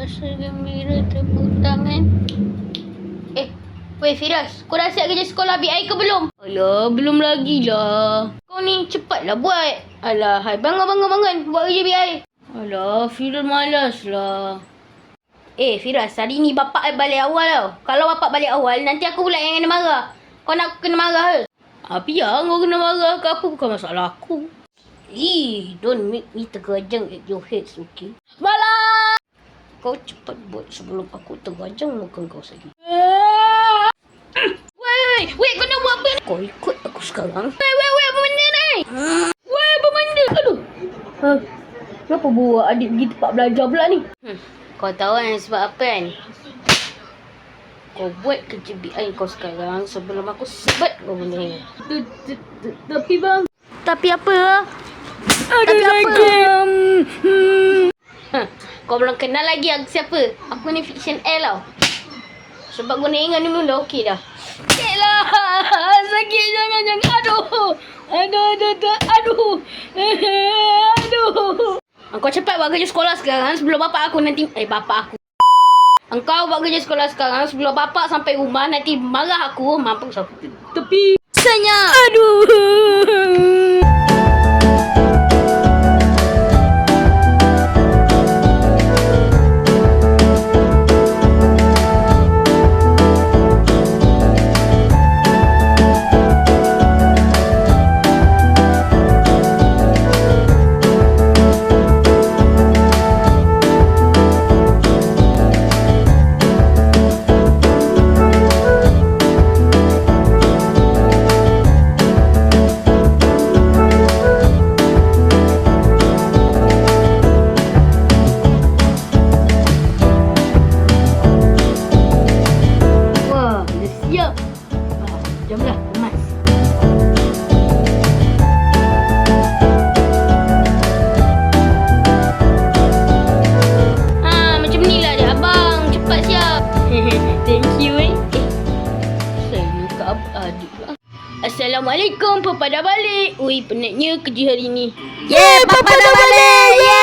Rasa gembira tepuk tangan. Eh, weh Firas, kau dah siap kerja sekolah BI ke belum? Alah, belum lagi lah. Kau ni cepatlah buat. Alah, hai bangun bangun bangun buat kerja BI. Alah, Firas malas lah. Eh, Firas, hari ni bapak balik awal tau. Kalau bapak balik awal, nanti aku pula yang kena marah. Kau nak aku kena marah ke? Apa ya, kau kena marah ke apa? Bukan masalah aku. Eh, don't make me tergajang at your heads, okay? Malah! Kau cepat buat sebelum aku tergajang muka kau sakit. Wei, wei, kau nak buat apa ni? Kau ikut aku sekarang. Wei, wei, wei, apa benda ni? Wei, apa benda? Aduh. Ha, kenapa buat adik pergi tempat belajar pula ni? Hmm, kau tahu kan sebab apa kan? Kau buat kerja BI kau sekarang sebelum aku sebat kau benda ni. Tapi bang. Tapi apa? Tapi apa? Kau belum kenal lagi aku siapa. Aku ni fiction L tau. Sebab kau ni ingat ni belum dah okey dah. Okey lah. Sakit jangan jangan. Aduh. Aduh, aduh, aduh. Aduh. Aduh. Kau cepat buat kerja sekolah sekarang sebelum bapak aku nanti... Eh, bapak aku. Engkau buat kerja sekolah sekarang sebelum bapak sampai rumah nanti marah aku. Mampus aku. Tepi. Sanya. Aduh. Ah, Jomlah, kemas. Ah, macam ni lah dia abang. Cepat siap. Thank you eh. Eh, saya ke ab- adik pula. Assalamualaikum, Papa dah balik. Ui, penatnya kerja hari ni. Yeay, Papa dah balik! Yeay!